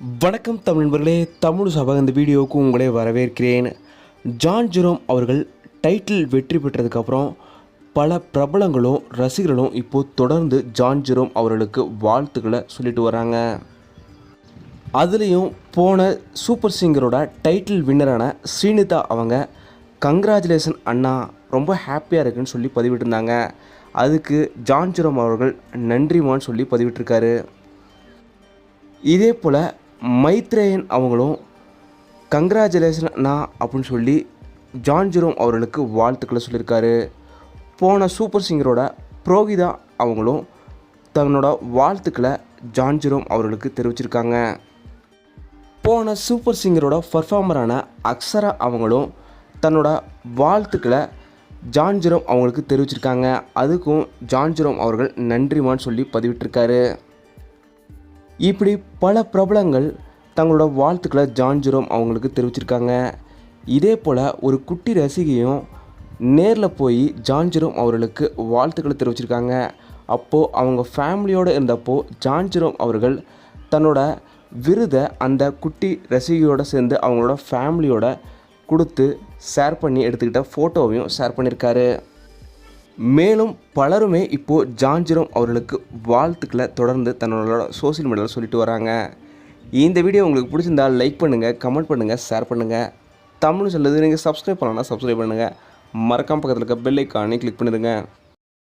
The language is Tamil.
வணக்கம் தமிழ் நண்பர்களே தமிழ் சபா இந்த வீடியோவுக்கு உங்களே வரவேற்கிறேன். ஜான் ஜெரோம் அவர்கள் டைட்டில் வெற்றி பெற்றதுக்கப்புறம் பல பிரபலங்களும் ரசிகர்களும் இப்போது தொடர்ந்து ஜான் ஜெரோம் அவர்களுக்கு வாழ்த்துக்களை சொல்லிட்டு வராங்க. அதுலேயும் போன சூப்பர் சிங்கரோட டைட்டில் வின்னரான ஸ்ரீனிதா அவங்க கங்க்ராச்சுலேஷன் அண்ணா ரொம்ப ஹாப்பியாக இருக்குன்னு சொல்லி பதிவிட்டிருந்தாங்க. அதுக்கு ஜான் ஜெரோம் அவர்கள் நன்றிமான்னு சொல்லி பதிவிட்டிருக்காரு. இதே போல் மைத்ரேயன் அவங்களும் கங்க்ராச்சுலேஷன் அண்ணா அப்படின்னு சொல்லி ஜான் ஜெரோம் அவர்களுக்கு வாழ்த்துக்களை சொல்லியிருக்காரு. போன சூப்பர் சிங்கரோட புரோகிதா அவங்களும் தன்னோட வாழ்த்துக்களை ஜான் ஜெரோம் அவர்களுக்கு தெரிவிச்சிருக்காங்க. போன சூப்பர் சிங்கரோட பர்ஃபார்மரான அக்ஸரா அவங்களும் தன்னோட வாழ்த்துக்களை ஜான் ஜெரோம் அவங்களுக்கு தெரிவிச்சிருக்காங்க. அதுக்கும் ஜான் ஜெரோம் அவர்கள் நன்றிமான்னு சொல்லி பதிவிட்டிருக்காரு. இப்படி பல பிரபலங்கள் தங்களோட வாழ்த்துக்களை ஜான் ஜெரோம் அவங்களுக்கு தெரிவிச்சிருக்காங்க. இதே போல் ஒரு குட்டி ரசிகையும் நேரில் போய் ஜான் ஜெரோம் அவர்களுக்கு வாழ்த்துக்களை தெரிவிச்சிருக்காங்க. அப்போது அவங்க ஃபேமிலியோடு இருந்தப்போ ஜான் ஜெரோம் அவர்கள் தன்னோட விருதை அந்த குட்டி ரசிகையோடு சேர்ந்து அவங்களோட ஃபேமிலியோட கொடுத்து ஷேர் பண்ணி எடுத்துக்கிட்ட ஃபோட்டோவையும் ஷேர் பண்ணியிருக்காரு மேலும் பலருமே இப்போது ஜான்ஜிரம் அவர்களுக்கு வாழ்த்துக்களை தொடர்ந்து தன்னோட சோஷியல் மீடியாவில் சொல்லிட்டு வராங்க. இந்த வீடியோ உங்களுக்கு பிடிச்சிருந்தால் லைக் பண்ணுங்கள் கமெண்ட் பண்ணுங்கள் ஷேர் பண்ணுங்கள் தமிழ் சொல்லுது நீங்கள் சப்ஸ்கிரைப் பண்ணலன்னா சப்ஸ்கிரைப் பண்ணுங்கள் மறக்காம பக்கத்தில் இருக்க பெல் ஐக்கானே கிளிக் பண்ணிடுங்க.